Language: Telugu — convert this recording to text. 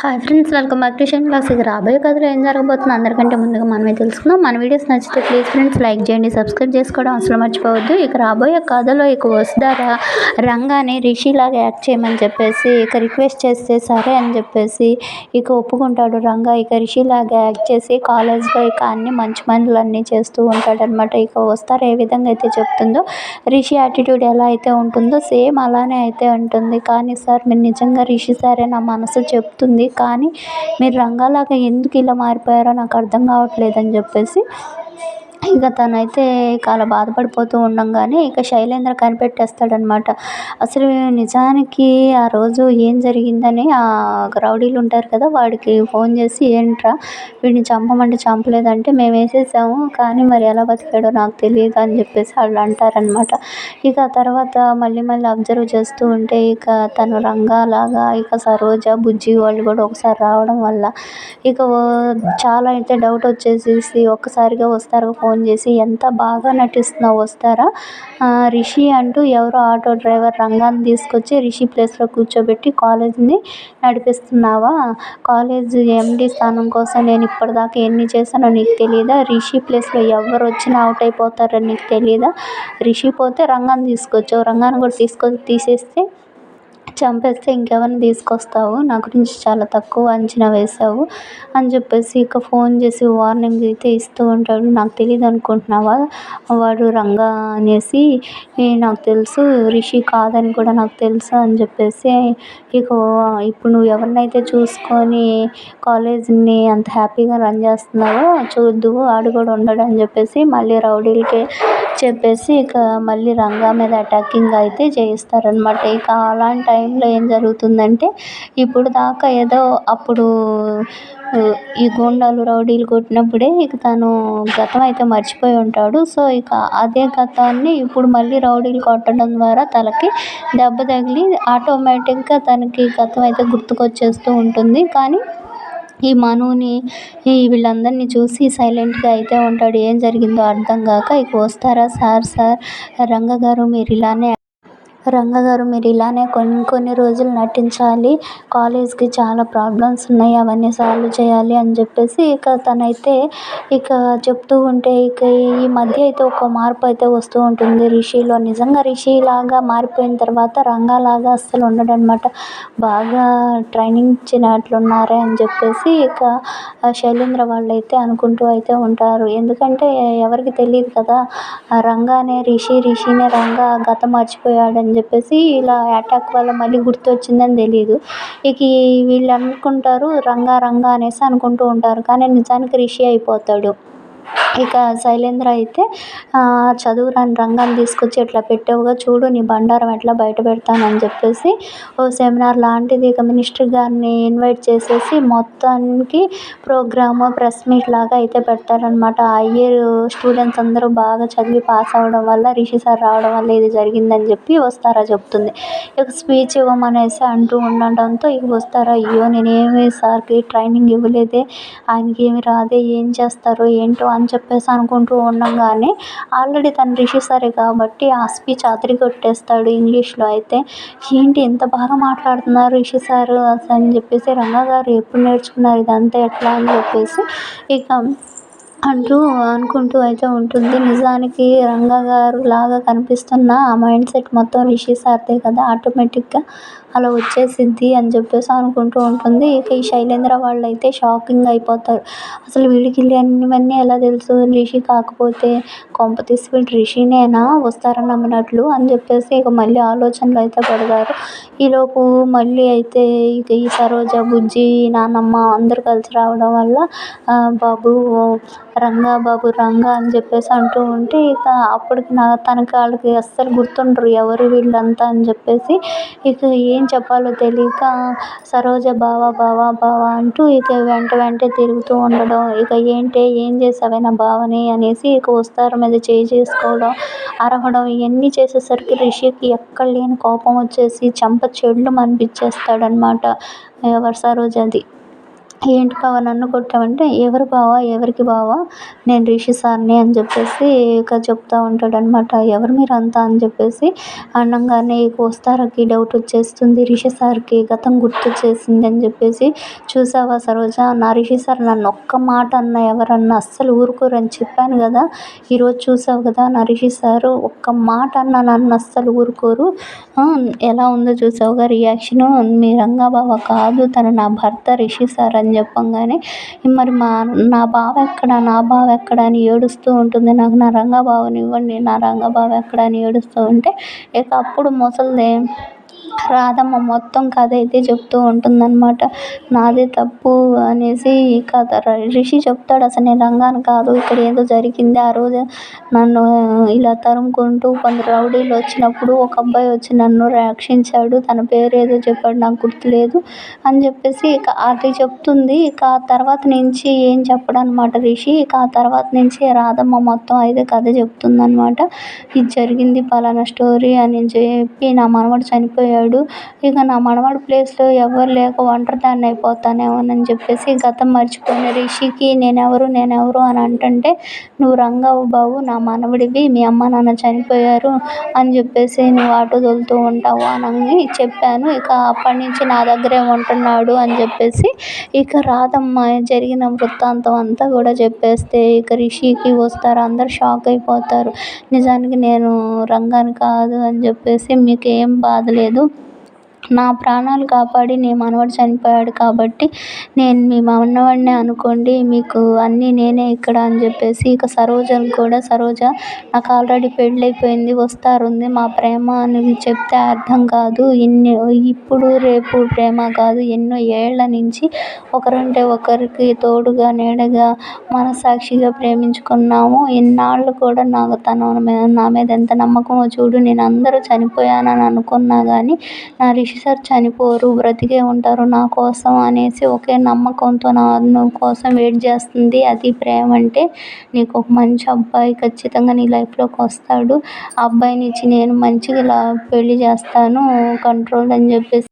Hi friends welcome back to షెన్ class ఇక రాబోయే కథలో ఏం జరగబోతుందో అందరికంటే ముందుగా మనమే తెలుసుకుందాం. మన వీడియోస్ నచ్చితే ప్లీజ్ ఫ్రెండ్స్ లైక్ చేయండి సబ్స్క్రైబ్ చేసుకోవడం అసలు మర్చిపోవద్దు. ఇక రాబోయే కథలో ఇక వస్తారా రంగాని రిషిలాగా యాక్ట్ చేయమని చెప్పేసి ఇక రిక్వెస్ట్ చేస్తే సరే అని చెప్పేసి ఇక ఒప్పుకుంటాడు రంగా. ఇక రిషిలాగా యాక్ట్ చేసి కాలేజ్లో ఇక అన్ని మంచి పనులు అన్నీ చేస్తూ ఉంటాడనమాట ఇక వస్తారు ఏ విధంగా అయితే చెప్తుందో రిషి యాటిట్యూడ్ ఎలా అయితే ఉంటుందో సేమ్ అలానే అయితే ఉంటుంది. కానీ సార్ మీరు నిజంగా రిషి సారే నా మనసు చెప్తుంది. కానీ మీరు రంగాలాగా ఎందుకు ఇలా మారిపోయారో నాకు అర్థం కావట్లేదు అని చెప్పేసి ఇక తనైతే ఇక అలా బాధపడిపోతూ ఉండంగానే ఇక శైలేంద్ర కనిపెట్టేస్తాడనమాట. అసలు నిజానికి ఆ రోజు ఏం జరిగిందని ఆ రౌడీలు ఉంటారు కదా వాడికి ఫోన్ చేసి ఏంట్రా వీడిని చంపమంటే చంపలేదంటే మేము వేసేసాము కానీ మరి ఎలా బతికాడో నాకు తెలియదు అని చెప్పేసి వాళ్ళు అంటారనమాట. ఇక తర్వాత మళ్ళీ మళ్ళీ అబ్జర్వ్ చేస్తూ ఉంటే ఇక తను రంగాలాగా ఇక సరోజ బుజ్జి వాళ్ళు కూడా ఒకసారి రావడం వల్ల ఇక చాలా అయితే డౌట్ వచ్చేసేసి ఒక్కసారిగా వస్తారు ఫోన్ చేసి ఎంత బాగా నటిస్తున్నావు వస్తారా? రిషి అంటూ ఎవరో ఆటో డ్రైవర్ రంగాన్ని తీసుకొచ్చి రిషి ప్లేస్లో కూర్చోబెట్టి కాలేజీని నడిపిస్తున్నావా? కాలేజ్ ఎండి స్థానం కోసం నేను ఇప్పటిదాకా ఎన్ని చేశానో నీకు తెలియదా రిషి ప్లేస్లో ఎవరు వచ్చినా అవుట్ అయిపోతారని నీకు తెలియదా రిషి పోతే రంగాన్ని తీసుకొచ్చావు. రంగాన్ని కూడా తీసుకొని తీసేస్తే చంపేస్తే ఇంకెవరిని తీసుకొస్తావు? నా గురించి చాలా తక్కువ అంచనా వేసావు అని చెప్పేసి ఇక ఫోన్ చేసి వార్నింగ్ అయితే ఇస్తూ ఉంటాడు. నాకు తెలియదు అనుకుంటున్నావా? వాడు రంగా అనేసి నాకు తెలుసు రిషి కాదని కూడా నాకు తెలుసు అని చెప్పేసి ఇక ఇప్పుడు నువ్వు ఎవరినైతే చూసుకొని కాలేజీని అంత హ్యాపీగా రన్ చేస్తున్నావో చూద్దు ఆడు కూడా ఉండడు అని చెప్పేసి మళ్ళీ రౌడీలకి చెప్పేసి ఇక మళ్ళీ రంగా మీద అటాకింగ్ అయితే చేయిస్తారనమాట ఇక అలాంటి టైంలో ఏం జరుగుతుందంటే ఇప్పుడు దాకా ఏదో అప్పుడు ఈ గూండాలు రౌడీలు కొట్టినప్పుడే ఇక తను గతం అయితే మర్చిపోయి ఉంటాడు. సో ఇక అదే గతాన్ని ఇప్పుడు మళ్ళీ రౌడీలు కొట్టడం ద్వారా తలకి దెబ్బ తగిలి ఆటోమేటిక్గా తనకి గతం అయితే గుర్తుకొచ్చేస్తూ ఉంటుంది. కానీ ఈ మనుని ఈ వీళ్ళందరినీ చూసి సైలెంట్గా అయితే ఉంటాడు. ఏం జరిగిందో అర్థం కాక ఇక వస్తారా సార్ సార్? రంగ గారు మీరు ఇలానే రంగగారు మీరు ఇలానే కొన్ని కొన్ని రోజులు నటించాలి. కాలేజ్కి చాలా ప్రాబ్లమ్స్ ఉన్నాయి అవన్నీ సాల్వ్ చేయాలి అని చెప్పేసి ఇక తనైతే ఇక చెప్తూ ఉంటే ఇక ఈ మధ్య అయితే ఒక మార్పు అయితే వస్తూ ఉంటుంది. రిషిలో నిజంగా రిషిలాగా మారిపోయిన తర్వాత రంగాలాగా అస్సలు ఉండడనమాట. బాగా ట్రైనింగ్ ఇచ్చినట్లున్నారే అని చెప్పేసి ఇక శైలేంద్ర వాళ్ళు అయితే అనుకుంటూ అయితే ఉంటారు. ఎందుకంటే ఎవరికి తెలియదు కదా రంగానే రిషి రిషినే రంగా గత మర్చిపోయాడని చెప్పేసి ఇలా అటాక్ వల్ల మళ్ళీ గుర్తొచ్చిందని తెలియదు ఇక వీళ్ళు అనుకుంటారు రంగా రంగా అనేసి అనుకుంటూ ఉంటారు. కానీ నిజానికి రిషి అయిపోతాడు. ఇక శైలేంద్ర అయితే చదువు రాని రంగాన్ని తీసుకొచ్చి ఇట్లా పెట్టావుగా? చూడు నీ బండారం ఎట్లా బయట పెడతానని చెప్పేసి ఓ సెమినార్ లాంటిది ఇక మినిస్టర్ గారిని ఇన్వైట్ చేసేసి మొత్తానికి ప్రోగ్రామ్ ప్రెస్ మీట్ లాగా అయితే పెడతారనమాట ఆ ఇయర్ స్టూడెంట్స్ అందరూ బాగా చదివి పాస్ అవ్వడం వల్ల రిషి సార్ రావడం వల్ల ఇది జరిగిందని చెప్పి వస్తారా చెప్తుంది. ఇక స్పీచ్ ఇవ్వమనేసి అంటూ ఉండడంతో ఇక వస్తారా? అయ్యో నేనేమి సార్కి ట్రైనింగ్ ఇవ్వలేదే ఆయనకి ఏమి రాదే ఏం చేస్తారో ఏంటో అని చెప్పేసి అనుకుంటూ ఉండంగానే ఆల్రెడీ తను రిషి సారే కాబట్టి ఆ స్పీచ్ కొట్టేస్తాడు ఇంగ్లీష్లో అయితే. ఏంటి ఎంత బాగా మాట్లాడుతున్నారు రిషి సార్ అని చెప్పేసి రంగా గారు ఎప్పుడు నేర్చుకున్నారు ఇదంతా ఎట్లా అని చెప్పేసి ఇక అంటూ అనుకుంటూ అయితే ఉంటుంది. నిజానికి రంగా గారు లాగా కనిపిస్తున్న ఆ మైండ్ సెట్ మొత్తం రిషి సార్దే కదా ఆటోమేటిక్గా. అలా వచ్చేసిద్ది అని చెప్పేసి అనుకుంటూ ఉంటుంది. ఇక ఈ శైలేంద్ర వాళ్ళు అయితే షాకింగ్ అయిపోతారు. అసలు వీడికి ఇవన్నీ ఎలా తెలుసు? రిషి కాకపోతే కొంప తీసి వీడు రిషినేనా? వస్తారని నమ్మినట్లు అని చెప్పేసి ఇక మళ్ళీ ఆలోచనలు అయితే పడతారు. ఈలోపు మళ్ళీ అయితే ఇక ఈ సరోజ బుజ్జి నాన్నమ్మ అందరూ కలిసి రావడం వల్ల బాబు రంగా బాబు రంగా అని చెప్పేసి అంటూ ఉంటే ఇక అప్పటికి నా తనకి వాళ్ళకి అస్సలు గుర్తుండరు ఎవరు వీళ్ళంతా అని చెప్పేసి ఇక ఏం చెప్పాలో తెలియక సరోజ బావ బావ బావ అంటూ ఇక వెంట వెంట తిరుగుతూ ఉండడం. ఇక ఏంటి ఏం చేసావే నా బావని అనేసి ఇక వస్తారు మీద చేయి చేసుకోవడం అరవడం ఇవన్నీ చేసేసరికి రిషికి ఎక్కడ లేని కోపం వచ్చేసి చెంప చెళ్ళు అనిపించేస్తాడనమాట ఎవరు సరోజది ఏంటి బావ నన్ను కొట్టావంటే ఎవరు బావ ఎవరికి బావ నేను రిషి సార్ని అని చెప్పేసి ఇక చెప్తా ఉంటాడనమాట ఎవరు మీరంతా అని చెప్పేసి అనగానే ఇక వస్తారకి డౌట్ వచ్చేస్తుంది రిషి సార్కి గతం గుర్తొచ్చేసింది అని చెప్పేసి చూసావా సరోజ? నా రిషి సార్ నన్ను ఒక్క మాట అన్న ఎవరన్నా అస్సలు ఊరుకోరని చెప్పాను కదా ఈరోజు చూసావు కదా నా రిషి సారు ఒక్క మాట అన్న నన్ను అస్సలు ఊరుకోరు. ఎలా ఉందో చూసావుగా రియాక్షను? మీ రంగా బావ కాదు తను నా భర్త రిషి సార్ అని చెప్పంగానే మరి మా నా బావ ఎక్కడ? నా బావ ఎక్కడ? అని ఏడుస్తూ ఉంటుంది. నాకు నా రంగా బావని ఇవ్వండి నా రంగా బావ ఎక్కడ? అని ఏడుస్తూ ఉంటే ఇక అప్పుడు ముసలిది రాధమ్మ మొత్తం కథ అయితే చెప్తూ ఉంటుందన్నమాట. నాదే తప్పు అనేసి కథ రిషి చెప్తాడు అసలు నేను రంగాను కాదు ఇక్కడ ఏదో జరిగింది. ఆ రోజు నన్ను ఇలా తరుముకుంటూ కొందరు రౌడీలు వచ్చినప్పుడు ఒక అబ్బాయి వచ్చి నన్ను రక్షించాడు. తన పేరు ఏదో చెప్పాడు నాకు గుర్తులేదు అని చెప్పేసి ఇక అది చెప్తుంది. ఇక ఆ తర్వాత నుంచి ఏం చెప్పడం అనమాట రిషి? ఇక ఆ తర్వాత నుంచి రాధమ్మ మొత్తం అయితే కథ చెప్తుందనమాట ఇది జరిగింది పలానా స్టోరీ అని చెప్పి నా మనవడు చనిపోయాడు. ఇక నా మనవడి ప్లేస్లో ఎవరు లేక ఒంటరిదాన్ని అయిపోతానేమోనని చెప్పేసి గతం మర్చిపోయిన రిషికి నేనెవరు నేనెవరు అని అంటుంటే నువ్వు రంగవు బాబు నా మనవడివి మీ అమ్మ నాన్న చనిపోయారు అని చెప్పేసి నువ్వు ఆటో తోలుతూ ఉంటావు అని చెప్పాను. ఇక అప్పటి నుంచి నా దగ్గరే ఉంటున్నాడు అని చెప్పేసి ఇక రాధమ్మ జరిగిన వృత్తాంతం అంతా కూడా చెప్పేస్తే ఇక రిషికి వస్తారు అందరు షాక్ అయిపోతారు. నిజానికి నేను రంగాన్ని కాదు అని చెప్పేసి మీకు ఏం బాధ లేదు నా ప్రాణాలు కాపాడి నీ మనవడు చనిపోయాడు కాబట్టి నేను మీ మనవడినే అనుకోండి మీకు అన్నీ నేనే ఇక్కడ అని చెప్పేసి ఇక సరోజను కూడా సరోజ నాకు ఆల్రెడీ పెళ్ళైపోయింది వస్తారుంది మా ప్రేమ అని చెప్తే అర్థం కాదు. ఇన్ని ఇప్పుడు రేపు ప్రేమ కాదు ఎన్నో ఏళ్ళ నుంచి ఒకరంటే ఒకరికి తోడుగా నీడగా మనసాక్షిగా ప్రేమించుకున్నాము. ఇన్నాళ్ళు కూడా నాకు తను నా మీద ఎంత నమ్మకమో చూడు నేను అందరూ చనిపోయానని అనుకున్నా కానీ నా రిషి సార్ చనిపోరు బ్రతికే ఉంటారు నా కోసం అనేసి ఒకే నమ్మకంతో నా కోసం వెయిట్ చేస్తుంది. అది ప్రేమ అంటే నీకు ఒక మంచి అబ్బాయి ఖచ్చితంగా నీ లైఫ్లోకి వస్తాడు. ఆ అబ్బాయిని ఇచ్చి నేను మంచిగా ఇలా పెళ్ళి చేస్తాను కంట్రోల్ అని చెప్పేసి